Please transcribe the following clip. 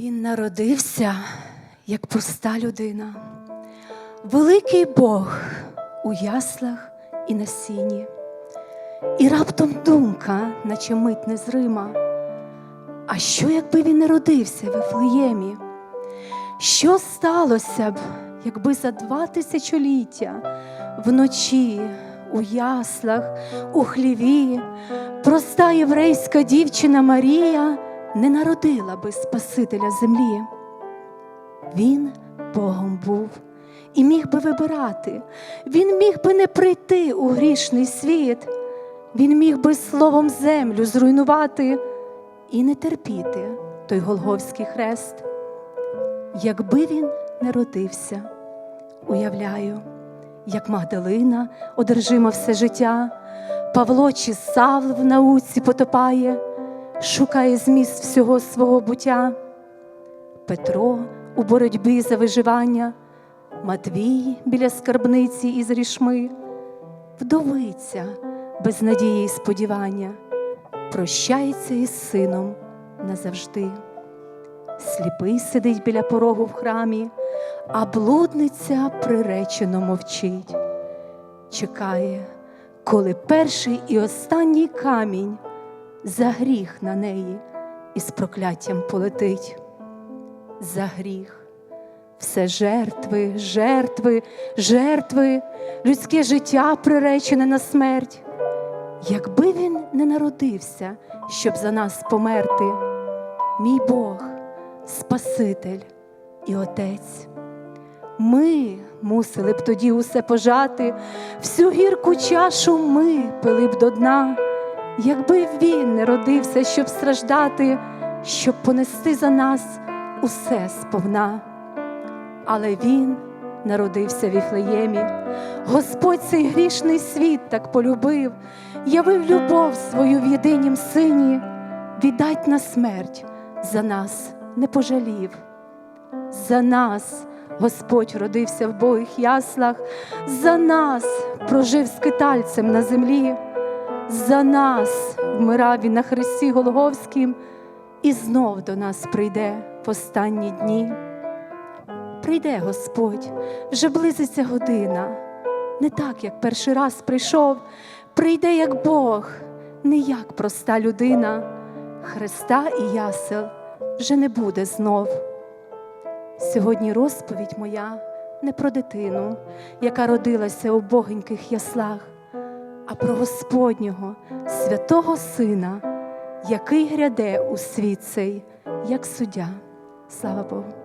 Він народився як проста людина, великий Бог у яслах і на сіні. І раптом думка, наче мить незрима. А що, якби він не родився в Ефлеємі? Що сталося б, якби за два тисячоліття вночі у яслах, у хліві, проста єврейська дівчина Марія не народила би Спасителя землі? Він Богом був і міг би вибирати. Він міг би не прийти у грішний світ. Він міг би словом землю зруйнувати і не терпіти той Голговський хрест. Якби він не родився, уявляю, як Магдалина одержима все життя, Павло чи Савл в науці потопає, шукає зміст всього свого буття. Петро у боротьбі за виживання, Матвій біля скарбниці із рішми, вдовиця без надії й сподівання, прощається із сином назавжди. Сліпий сидить біля порогу в храмі, а блудниця приречено мовчить, чекає, коли перший і останній камінь за гріх на неї із прокляттям полетить. За гріх. Все жертви, жертви, жертви, людське життя приречене на смерть. Якби він не народився, щоб за нас померти, мій Бог, Спаситель і Отець. Ми мусили б тоді усе пожати, всю гірку чашу ми пили б до дна, якби він не родився, щоб страждати, щоб понести за нас усе сповна. Але він народився в Іфлеємі. Господь цей грішний світ так полюбив, явив любов свою в єдинім сині, віддать на смерть за нас не пожалів. За нас Господь родився в богих яслах, за нас прожив скитальцем на землі, за нас вмирав він на хресті Голговськім і знов до нас прийде в останні дні. Прийде Господь, вже близиться година, не так, як перший раз прийшов, прийде як Бог, не як проста людина, Христа і ясел вже не буде знов. Сьогодні розповідь моя не про дитину, яка родилася у богеньких яслах, а про Господнього, святого Сина, який гряде у світ цей, як суддя. Слава Богу.